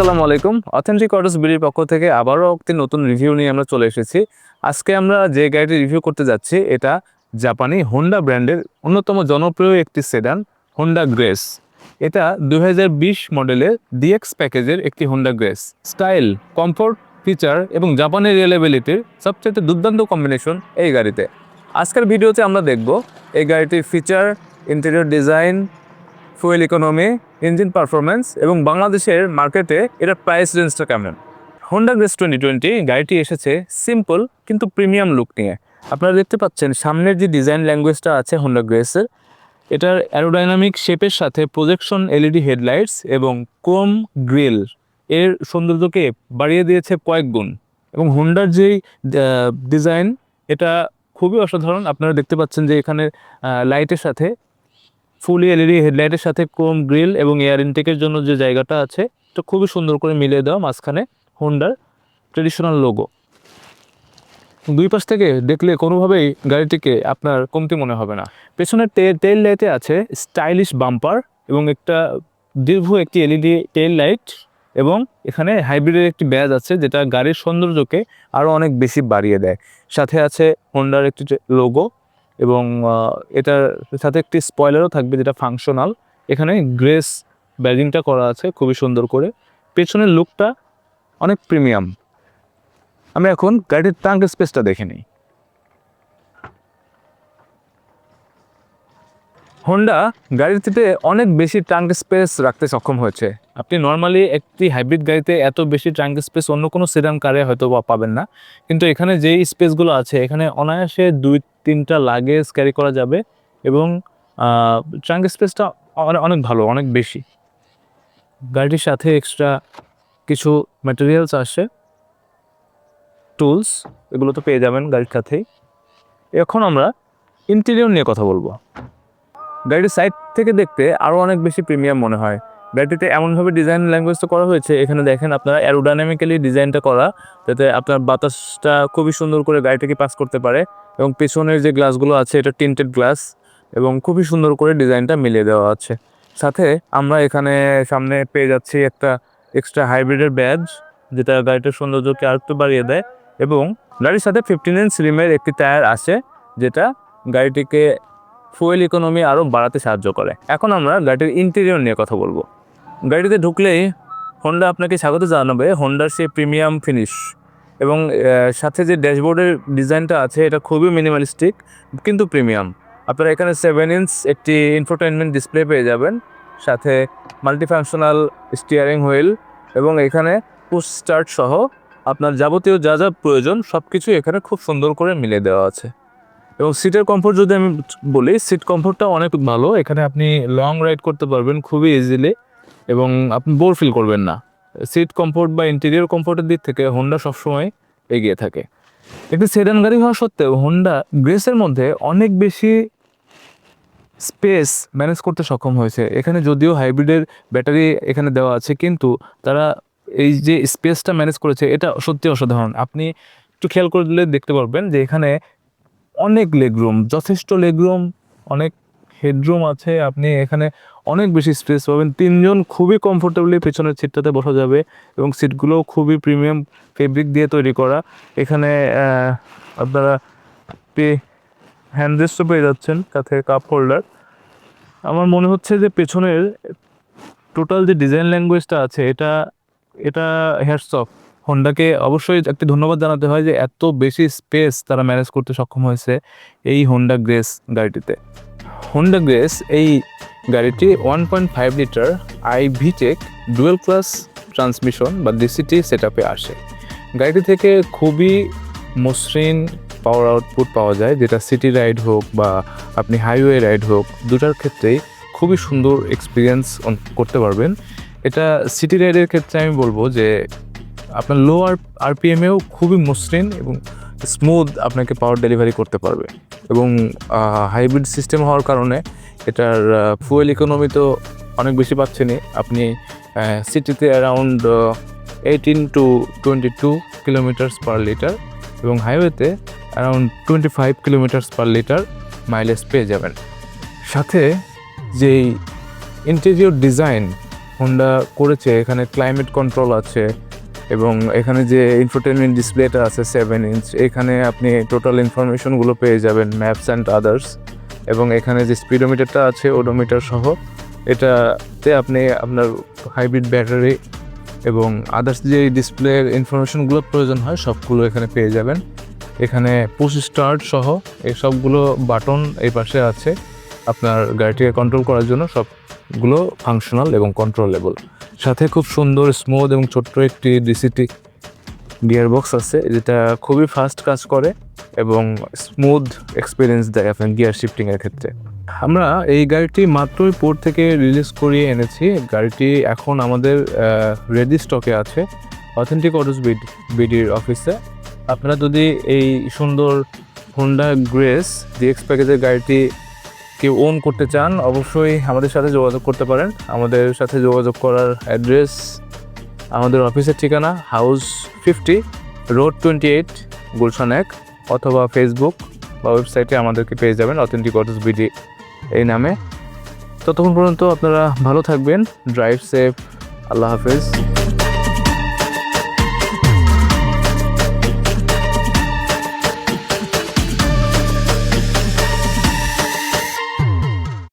আসসালামু আলাইকুম। Authentic autos বিডির পক্ষ থেকে আবারও একটি নতুন রিভিউ নিয়ে আমরা চলে এসেছি। আজকে আমরা যে গাড়িটি রিভিউ করতে যাচ্ছি, এটা জাপানি হোন্ডা ব্র্যান্ডের অন্যতম জনপ্রিয় একটি সেডান হোন্ডা গ্রেস এটা দুই হাজার বিশ মডেলের ডিএক্স প্যাকেজের একটি Honda Grace style, comfort, feature এবং জাপানের রিয়েলেবিলিটির সবচেয়ে দুর্দান্ত কম্বিনেশন এই গাড়িতে। আজকের ভিডিওতে আমরা দেখব এই গাড়িটির feature interior design fuel economy engine performance এবং বাংলাদেশের মার্কেটে এটার প্রাইস রেঞ্জটা কেমন? হোন্ডা গ্রেস টোয়েন্টি টোয়েন্টি গাড়িটি এসেছে সিম্পল কিন্তু প্রিমিয়াম লুক নিয়ে। আপনারা দেখতে পাচ্ছেন সামনের যে ডিজাইন ল্যাঙ্গুয়েজটা আছে হোন্ডা গ্রেসের এটার অ্যারোডাইনামিক শেপের সাথে প্রজেকশন এলইডি হেডলাইটস এবং ক্রোম গ্রিল এর সৌন্দর্যকে বাড়িয়ে দিয়েছে কয়েক গুণ। এবং হোন্ডার যেই ডিজাইন এটা খুবই অসাধারণ। আপনারা দেখতে পাচ্ছেন যে এখানে লাইটের সাথে ফুলি এলইডি হেডলাইটের সাথে ক্রোম গ্রিল এবং এয়ার ইনটেকের জন্য যে জায়গাটা আছে তো খুবই সুন্দর করে মিলিয়ে দেওয়া মাঝখানে হোন্ডার ট্রেডিশনাল লোগো দুই পাশ থেকে দেখলে কোনোভাবেই গাড়িটিকে আপনার কমতি মনে হবে না। পেছনের টেল লাইটে আছে স্টাইলিশ বাম্পার এবং একটা দীর্ঘ একটি এলইডি টেল লাইট এবং এখানে হাইব্রিডের একটি ব্যাজ আছে যেটা গাড়ির সৌন্দর্যকে আরও অনেক বেশি বাড়িয়ে দেয়। সাথে আছে হোন্ডার একটি লোগো এবং এটার সাথে একটি স্পয়লারও থাকবে যেটা ফাংশনাল এখানে গ্রেস ব্যাজিংটা করা আছে খুবই সুন্দর করে। পেছনের লুকটা অনেক প্রিমিয়াম আমি এখন গাড়ির ট্রাঙ্ক স্পেসটা দেখে নিই। হোন্ডা গাড়িটিতে অনেক বেশি ট্রাঙ্ক স্পেস রাখতে সক্ষম হয়েছে। আপনি নর্মালি একটি হাইব্রিড গাড়িতে এত বেশি ট্রাঙ্ক স্পেস অন্য কোনো সেডান কারে হয়তো পাবেন না। কিন্তু এখানে যেই স্পেসগুলো আছে, এখানে অনায়াসে দুই, তিনটা লাগেজ ক্যারি করা যাবে এবং ট্রাঙ্ক স্পেসটা অনেক ভালো, অনেক বেশি। গাড়িটির সাথে এক্সট্রা কিছু ম্যাটেরিয়ালস আসে। টুলস এগুলো তো পেয়ে যাবেন গাড়ির সাথেই। এখন আমরা ইন্টেরিয়র নিয়ে কথা বলব। গাড়ির সাইড থেকে দেখতে আরও অনেক বেশি প্রিমিয়াম মনে হয়। গাড়িটিতে এমনভাবে ডিজাইন ল্যাঙ্গুয়েজ তো করা হয়েছে, এখানে দেখেন আপনারা অ্যারোডাইনামিক্যালি ডিজাইনটা করা, যাতে আপনার বাতাসটা খুবই সুন্দর করে গাড়িটাকে পাস করতে পারে এবং পেছনের যে গ্লাসগুলো আছে, এটা টিন্টেড গ্লাস এবং খুবই সুন্দর করে ডিজাইনটা মিলিয়ে দেওয়া আছে। সাথে আমরা এখানে সামনে পেয়ে যাচ্ছি একটা এক্সট্রা হাইব্রিডের ব্যাজ যেটা গাড়িটার সৌন্দর্যকে আর একটু বাড়িয়ে দেয় এবং গাড়ির সাথে ফিফটিন ইঞ্চ রিমের একটি টায়ার আছে যেটা গাড়িটিকে ফুয়েল ইকোনমি আরও বাড়াতে সাহায্য করে। এখন আমরা গাড়ির ইন্টেরিয়র নিয়ে কথা বলব। গাড়িতে ঢুকলেই হোন্ডা আপনাকে স্বাগত জানাবে হোন্ডার সে প্রিমিয়াম ফিনিশ এবং সাথে যে ড্যাশবোর্ডের ডিজাইনটা আছে, এটা খুবই মিনিমালিস্টিক কিন্তু প্রিমিয়াম আপনারা এখানে সেভেন ইঞ্চ একটি ইনফোটেনমেন্ট ডিসপ্লে পেয়ে যাবেন, সাথে মাল্টিফাংশনাল স্টিয়ারিং হুইল এবং এখানে পুশ স্টার্ট সহ আপনার যাবতীয় যা যা প্রয়োজন সব কিছু এখানে খুব সুন্দর করে মিলে দেওয়া আছে। এবং সিটের কমফোর্ট যদি আমি বলি সিট কমফোর্টটা অনেক ভালো। এখানে আপনি লং রাইড করতে পারবেন খুবই ইজিলি এবং আপনি বোর ফিল করবেন না। সিট কমফোর্ট বা ইন্টেরিয়র কমফোর্টের দিক থেকে হোন্ডা সবসময় এগিয়ে থাকে। একটি সেডান গাড়ি হওয়া সত্ত্বেও হোন্ডা গ্রেসের মধ্যে অনেক বেশি স্পেস ম্যানেজ করতে সক্ষম হয়েছে। এখানে যদিও হাইব্রিডের ব্যাটারি এখানে দেওয়া আছে, কিন্তু তারা এই যে স্পেসটা ম্যানেজ করেছে, এটা সত্যি অসাধারণ। আপনি একটু খেয়াল করলে দেখতে পারবেন যে এখানে অনেক লেগরুম যথেষ্ট লেগরুম অনেক হেডরুম আছে। আপনি এখানে অনেক বেশি স্পেস পাবেন। তিনজন খুবই কমফোর্টেবলি পেছনের সিটটাতে বসা যাবে এবং সিটগুলোও খুবই প্রিমিয়াম ফেব্রিক দিয়ে তৈরি করা। এখানে আপনারা পে হ্যান্ডরেস্টও পেয়ে যাচ্ছেন সাথে কাপ হোল্ডার আমার মনে হচ্ছে যে পেছনের টোটাল যে ডিজাইন ল্যাঙ্গুয়েজটা আছে, এটা এটা হ্যাটস অফ হোন্ডাকে অবশ্যই একটি ধন্যবাদ জানাতে হয় যে এত বেশি স্পেস তারা ম্যানেজ করতে সক্ষম হয়েছে এই হোন্ডা গ্রেস গাড়িটিতে। হোন্ডা গ্রেস এই গাড়িটি one point five litre I VTEC dual clutch transmission বা ডিসিটি সেট আপে আসে। গাড়িটি থেকে খুবই মসৃণ পাওয়ার আউটপুট পাওয়া যায়, যেটা সিটি রাইড হোক বা আপনি হাইওয়ে রাইড হোক, দুটার ক্ষেত্রেই খুবই সুন্দর এক্সপিরিয়েন্স করতে পারবেন। এটা সিটি রাইডের ক্ষেত্রে আমি বলব যে আপনার লো আর আরপিএমেও খুবই মসৃণ এবং স্মুথ আপনাকে পাওয়ার ডেলিভারি করতে পারবে। এবং হাইব্রিড সিস্টেম হওয়ার কারণে এটার ফুয়েল ইকোনমি তো অনেক বেশি পাচ্ছেনই আপনি সিটিতে around eighteen to twenty two kilometres per litre এবং হাইওয়েতে around twenty five kilometres per litre mileage পেয়ে যাবেন। সাথে যেই ইন্টেরিয়র ডিজাইন হোন্ডা করেছে, এখানে ক্লাইমেট কন্ট্রোল আছে এবং এখানে যে ইনফোটেনমেন্ট ডিসপ্লেটা আছে সেভেন ইঞ্চ এখানে আপনি টোটাল ইনফরমেশনগুলো পেয়ে যাবেন ম্যাপস অ্যান্ড আদার্স এবং এখানে যে স্পিডোমিটারটা আছে ওডোমিটার সহ, এটাতে আপনি আপনার হাইব্রিড ব্যাটারি এবং আদার্স যে ডিসপ্লের ইনফরমেশনগুলো প্রয়োজন হয়, সবগুলো এখানে পেয়ে যাবেন। এখানে পুশ স্টার্ট সহ, এই সবগুলো বাটন এই পাশে আছে। আপনার গাড়িটিকে কন্ট্রোল করার জন্য সবগুলো ফাংশনাল এবং কন্ট্রোলেবল সাথে খুব সুন্দর স্মুথ এবং ছোট্ট একটি ডিসিটি গিয়ার বক্স আছে, যেটা খুবই ফাস্ট কাজ করে এবং স্মুথ এক্সপিরিয়েন্স দেয় আপনার গিয়ার শিফটিংয়ের ক্ষেত্রে। আমরা এই গাড়িটি মাত্রই পোর্ট থেকে রিলিজ করিয়ে এনেছি। গাড়িটি এখন আমাদের রেডি স্টকে আছে অথেন্টিক অটোস বিডির অফিসে আপনারা যদি এই সুন্দর হোন্ডা গ্রেস ডিএক্স প্যাকেজের গাড়িটি কেউ ওন করতে চান, অবশ্যই আমাদের সাথে যোগাযোগ করতে পারেন। আমাদের সাথে যোগাযোগ করার অ্যাড্রেস আমাদের অফিসের ঠিকানা house fifty road twenty eight Gulshan এক, অথবা ফেসবুক বা ওয়েবসাইটে আমাদেরকে পেয়ে যাবেন অথেন্টিক অটোস বিডি এই নামে। ততক্ষণ পর্যন্ত আপনারা ভালো থাকবেন ড্রাইভ সেফ আল্লাহ হাফেজ।